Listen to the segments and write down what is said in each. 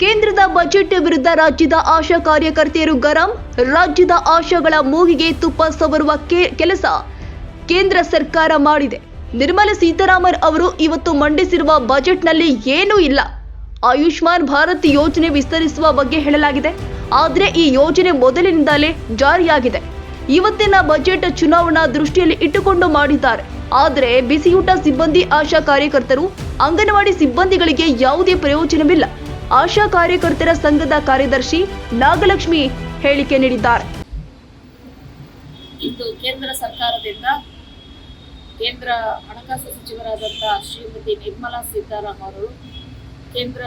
ಕೇಂದ್ರದ ಬಜೆಟ್ ವಿರುದ್ಧ ರಾಜ್ಯದ ಆಶಾ ಕಾರ್ಯಕರ್ತೆಯರು ಗರಂ, ರಾಜ್ಯದ ಆಶಾಗಳ ಮೂಗಿಗೆ ತುಪ್ಪ ಸವರುವ ಕೆಲಸ ಕೇಂದ್ರ ಸರ್ಕಾರ ಮಾಡಿದೆ. ನಿರ್ಮಲಾ ಸೀತಾರಾಮನ್ ಅವರು ಇವತ್ತು ಮಂಡಿಸಿರುವ ಬಜೆಟ್ನಲ್ಲಿ ಏನೂ ಇಲ್ಲ. ಆಯುಷ್ಮಾನ್ ಭಾರತ್ ಯೋಜನೆ ವಿಸ್ತರಿಸುವ ಬಗ್ಗೆ ಹೇಳಲಾಗಿದೆ. ಆದರೆ ಈ ಯೋಜನೆ ಮೊದಲಿನಿಂದಲೇ ಜಾರಿಯಾಗಿದೆ. ಇವತ್ತಿನ ಬಜೆಟ್ ಚುನಾವಣಾ ದೃಷ್ಟಿಯಲ್ಲಿ ಇಟ್ಟುಕೊಂಡು ಮಾಡಿದ್ದಾರೆ. ಆದರೆ ಬಿಸಿಯೂಟ ಸಿಬ್ಬಂದಿ ಆಶಾ ಕಾರ್ಯಕರ್ತರು, ಅಂಗನವಾಡಿ ಸಿಬ್ಬಂದಿಗಳಿಗೆ ಯಾವುದೇ ಪ್ರಯೋಜನವಿಲ್ಲ. ಆಶಾ ಕಾರ್ಯಕರ್ತರ ಸಂಘದ ಕಾರ್ಯದರ್ಶಿ ನಾಗಲಕ್ಷ್ಮಿ ಹೇಳಿಕೆ ನೀಡಿದ್ದಾರೆ. ಇಂದು ಕೇಂದ್ರ ಸರ್ಕಾರದಿಂದ ಕೇಂದ್ರ ಹಣಕಾಸು ಸಚಿವರಾದಂತಹ ಶ್ರೀಮತಿ ನಿರ್ಮಲಾ ಸೀತಾರಾಮ್ ಅವರು ಕೇಂದ್ರ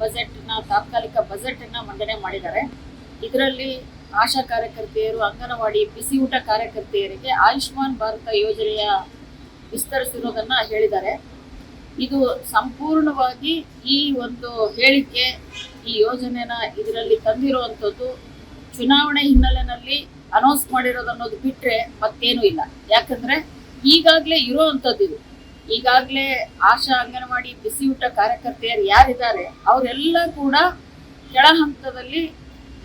ಬಜೆಟ್ನ ತಾತ್ಕಾಲಿಕ ಬಜೆಟ್ ಅನ್ನ ಮಂಡನೆ ಮಾಡಿದ್ದಾರೆ. ಇದರಲ್ಲಿ ಆಶಾ ಕಾರ್ಯಕರ್ತೆಯರು, ಅಂಗನವಾಡಿ ಬಿಸಿಯೂಟ ಕಾರ್ಯಕರ್ತೆಯರಿಗೆ ಆಯುಷ್ಮಾನ್ ಭಾರತ ಯೋಜನೆಯ ವಿಸ್ತರಿಸಿರೋದನ್ನ ಹೇಳಿದ್ದಾರೆ. ಇದು ಸಂಪೂರ್ಣವಾಗಿ ಈ ಒಂದು ಹೇಳಿಕೆ, ಈ ಯೋಜನೆನ ಇದರಲ್ಲಿ ತಂದಿರುವಂಥದ್ದು ಚುನಾವಣೆ ಹಿನ್ನೆಲೆಯಲ್ಲಿ ಅನೌನ್ಸ್ ಮಾಡಿರೋದು ಅನ್ನೋದು ಬಿಟ್ರೆ ಮತ್ತೇನೂ ಇಲ್ಲ. ಯಾಕಂದ್ರೆ ಈಗಾಗಲೇ ಇರೋವಂಥದ್ದು ಇದು. ಈಗಾಗಲೇ ಆಶಾ ಅಂಗನವಾಡಿ ಬಿಸಿಯೂಟ ಕಾರ್ಯಕರ್ತೆಯರು ಯಾರಿದ್ದಾರೆ, ಅವರೆಲ್ಲ ಕೂಡ ಕೆಳ ಹಂತದಲ್ಲಿ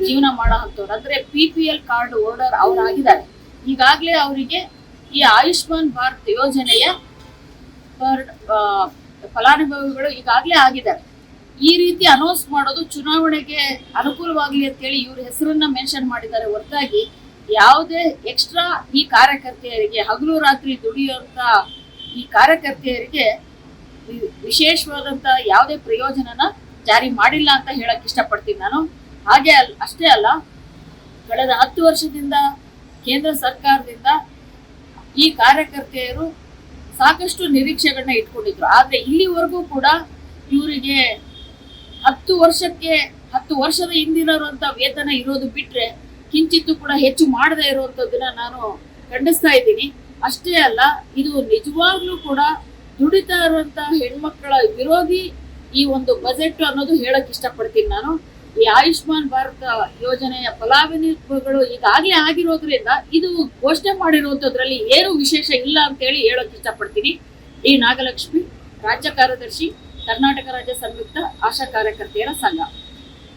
ಜೀವನ ಮಾಡೋ ಅಂಥವ್ರು ಅಂದ್ರೆ P P L card holder ಅವರಾಗಿದ್ದಾರೆ. ಈಗಾಗಲೇ ಅವರಿಗೆ ಈ ಆಯುಷ್ಮಾನ್ ಭಾರತ್ ಯೋಜನೆಯ ಫಲಾನುಭವಿಗಳು ಈಗಾಗಲೇ ಆಗಿದ್ದಾರೆ. ಈ ರೀತಿ ಅನೌನ್ಸ್ ಮಾಡೋದು ಚುನಾವಣೆಗೆ ಅನುಕೂಲವಾಗಲಿ ಅಂತೇಳಿ ಇವ್ರ ಹೆಸರನ್ನ ಮೆನ್ಷನ್ ಮಾಡಿದ್ದಾರೆ. ಹೊರತಾಗಿ ಯಾವುದೇ ಎಕ್ಸ್ಟ್ರಾ ಈ ಕಾರ್ಯಕರ್ತೆಯರಿಗೆ ಹಗಲು ರಾತ್ರಿ ದುಡಿಯುವಂತ ಈ ಕಾರ್ಯಕರ್ತೆಯರಿಗೆ ವಿಶೇಷವಾದಂತ ಯಾವುದೇ ಪ್ರಯೋಜನನ ಜಾರಿ ಮಾಡಿಲ್ಲ ಅಂತ ಹೇಳಕ್ ಇಷ್ಟಪಡ್ತೀನಿ ನಾನು. ಹಾಗೆ ಅಲ್ ಅಷ್ಟೇ ಅಲ್ಲ, ಕಳೆದ ಹತ್ತು ವರ್ಷದಿಂದ ಕೇಂದ್ರ ಸರ್ಕಾರದಿಂದ ಈ ಕಾರ್ಯಕರ್ತೆಯರು ಸಾಕಷ್ಟು ನಿರೀಕ್ಷೆಗಳನ್ನ ಇಟ್ಕೊಂಡಿದ್ರು. ಆದ್ರೆ ಇಲ್ಲಿವರೆಗೂ ಕೂಡ ಇವರಿಗೆ ಹತ್ತು ವರ್ಷಕ್ಕೆ, ಹತ್ತು ವರ್ಷದ ಹಿಂದಿರೋಂಥ ವೇತನ ಇರೋದು ಬಿಟ್ರೆ ಕಿಂಚಿತ್ತು ಕೂಡ ಹೆಚ್ಚು ಮಾಡದೇ ಇರುವಂತದ್ದನ್ನ ನಾನು ಖಂಡಿಸ್ತಾ ಇದ್ದೀನಿ. ಅಷ್ಟೇ ಅಲ್ಲ, ಇದು ನಿಜವಾಗ್ಲೂ ಕೂಡ ದುಡಿತಾ ಇರುವಂತ ಹೆಣ್ಮಕ್ಕಳ ವಿರೋಧಿ ಈ ಒಂದು ಬಜೆಟ್ ಅನ್ನೋದು ಹೇಳಕ್ ಇಷ್ಟಪಡ್ತೀನಿ ನಾನು. ಈ ಆಯುಷ್ಮಾನ್ ಭಾರತ ಯೋಜನೆಯ ಫಲಾನುಭವಿಗಳು ಈಗಾಗಲೇ ಆಗಿರೋದ್ರಿಂದ ಇದು ಘೋಷಣೆ ಮಾಡಿರುವಂಥದ್ರಲ್ಲಿ ಏನು ವಿಶೇಷ ಇಲ್ಲ ಅಂತ ಹೇಳಿ ಹೇಳೋಕೆ ಇಷ್ಟಪಡ್ತೀನಿ. ಡಿ. ನಾಗಲಕ್ಷ್ಮಿ, ರಾಜ್ಯ ಕಾರ್ಯದರ್ಶಿ, ಕರ್ನಾಟಕ ರಾಜ್ಯ ಸಂಯುಕ್ತ ಆಶಾ ಕಾರ್ಯಕರ್ತೆಯರ ಸಂಘ.